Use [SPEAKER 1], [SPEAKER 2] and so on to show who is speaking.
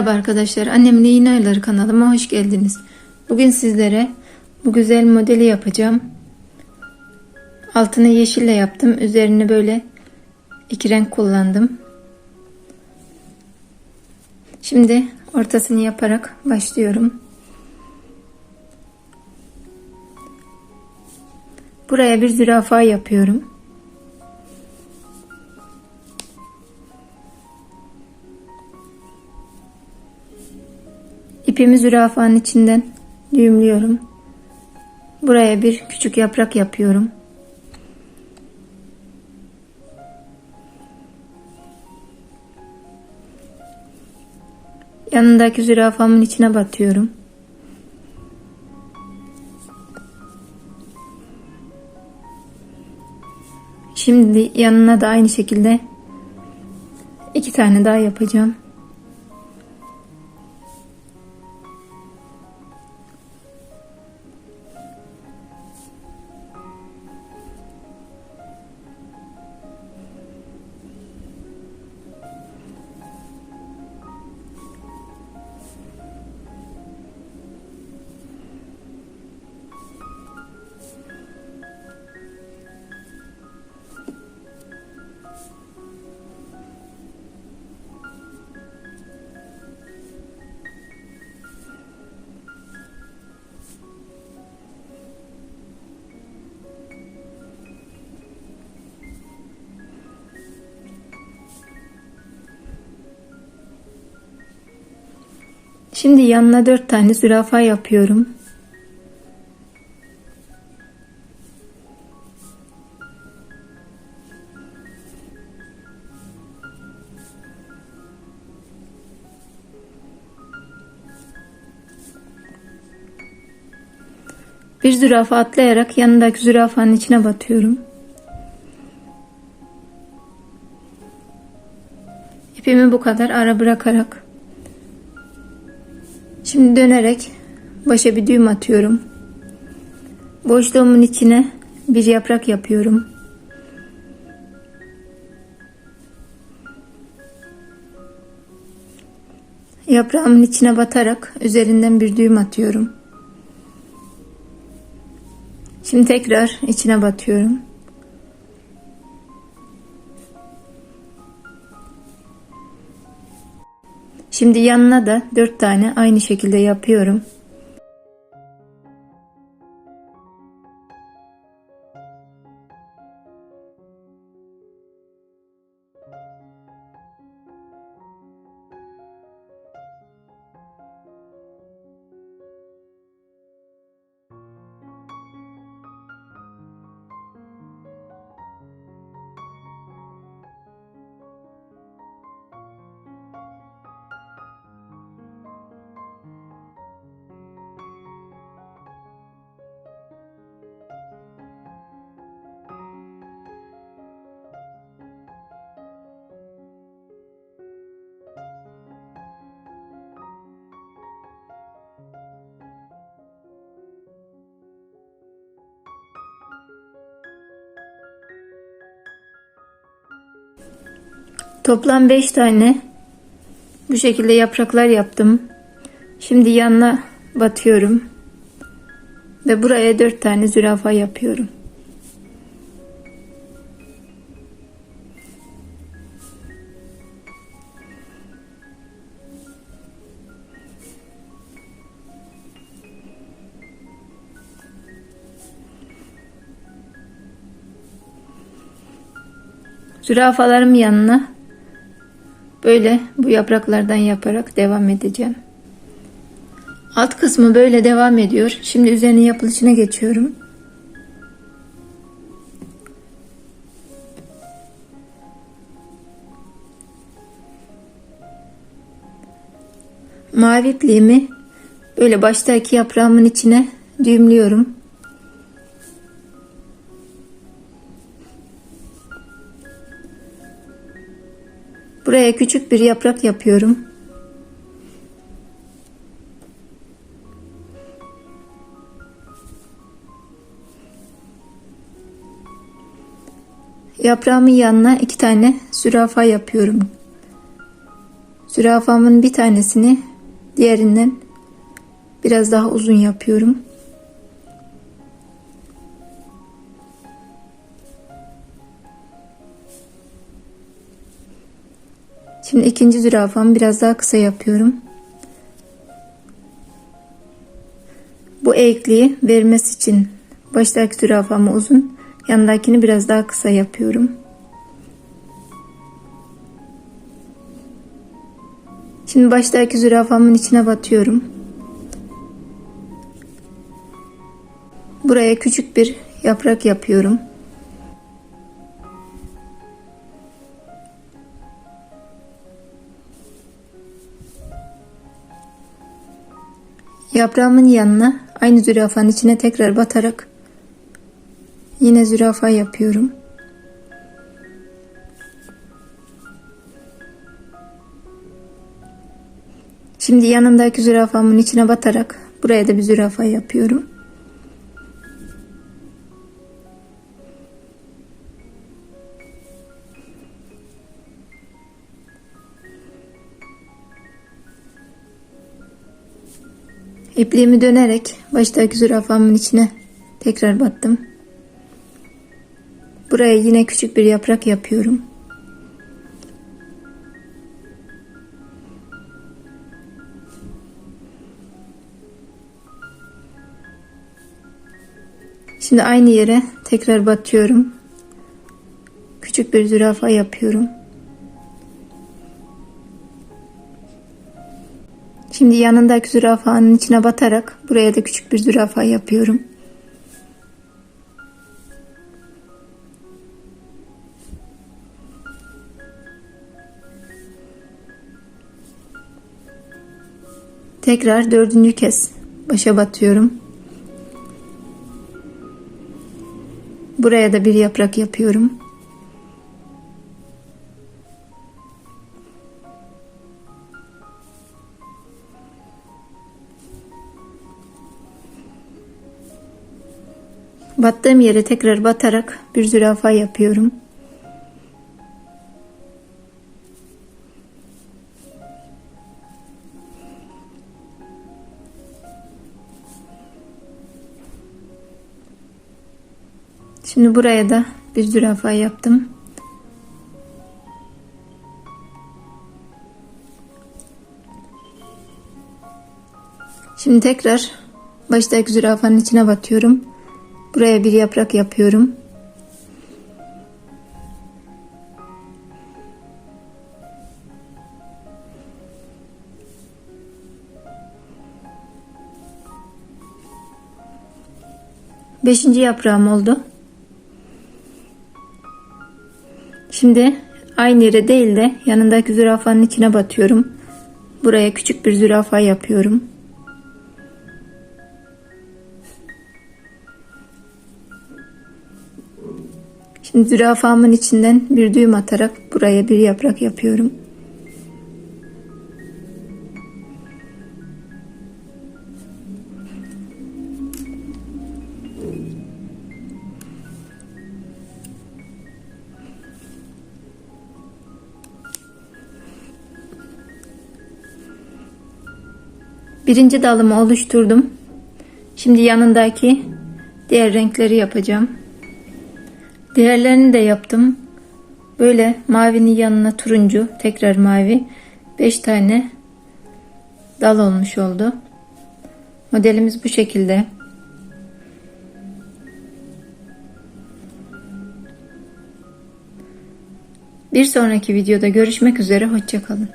[SPEAKER 1] Merhaba arkadaşlar. Annemin iğne ayları kanalıma hoş geldiniz. Bugün sizlere bu güzel modeli yapacağım. Altını yeşille yaptım. Üzerini böyle iki renk kullandım. Şimdi ortasını yaparak başlıyorum. Buraya bir zürafa yapıyorum. İpimi zürafanın içinden düğümlüyorum. Buraya bir küçük yaprak yapıyorum. Yanındaki zürafamın içine batıyorum. Şimdi yanına da aynı şekilde iki tane daha yapacağım. Şimdi yanına dört tane zürafa yapıyorum. Bir zürafa atlayarak yanındaki zürafanın içine batıyorum. İpimi bu kadar ara bırakarak Şimdi dönerek başa bir düğüm atıyorum. Boşluğumun içine bir yaprak yapıyorum. Yaprağımın içine batarak üzerinden bir düğüm atıyorum. Şimdi tekrar içine batıyorum. Şimdi yanına da dört tane aynı şekilde yapıyorum. Toplam 5 tane bu şekilde yapraklar yaptım. Şimdi yanına batıyorum. Ve buraya 4 tane zürafa yapıyorum. Zürafalarım yanına böyle bu yapraklardan yaparak devam edeceğim. Alt kısmı böyle devam ediyor. Şimdi üzerine yapılışına geçiyorum. Mavi ipliğimi böyle baştaki yaprağımın içine düğümlüyorum. Buraya küçük bir yaprak yapıyorum. Yaprağımın yanına iki tane zürafa yapıyorum. Zürafamın bir tanesini diğerinden biraz daha uzun yapıyorum. Şimdi ikinci zürafamı biraz daha kısa yapıyorum. Bu eğikliği vermesi için baştaki zürafamı uzun, yanındakini biraz daha kısa yapıyorum. Şimdi baştaki zürafamın içine batıyorum. Buraya küçük bir yaprak yapıyorum. Yaprağımın yanına aynı zürafanın içine tekrar batarak yine zürafa yapıyorum. Şimdi yanındaki zürafamın içine batarak buraya da bir zürafa yapıyorum. İpliğimi dönerek baştaki zürafamın içine tekrar battım. Buraya yine küçük bir yaprak yapıyorum. Şimdi aynı yere tekrar batıyorum. Küçük bir zürafa yapıyorum. Şimdi yanındaki zürafanın içine batarak buraya da küçük bir zürafa yapıyorum. Tekrar dördüncü kez başa batıyorum. Buraya da bir yaprak yapıyorum. Battığım yere tekrar batarak bir zürafa yapıyorum. Şimdi buraya da bir zürafa yaptım. Şimdi tekrar baştaki zürafanın içine batıyorum. Buraya bir yaprak yapıyorum. Beşinci yaprağım oldu. Şimdi aynı yere değil de yanındaki zürafanın içine batıyorum. Buraya küçük bir zürafa yapıyorum. Şimdi zürafamın içinden bir düğüm atarak buraya bir yaprak yapıyorum. Birinci dalımı oluşturdum. Şimdi yanındaki diğer renkleri yapacağım. Diğerlerini de yaptım. Böyle mavinin yanına turuncu, tekrar mavi. 5 tane dal olmuş oldu. Modelimiz bu şekilde. Bir sonraki videoda görüşmek üzere. Hoşçakalın.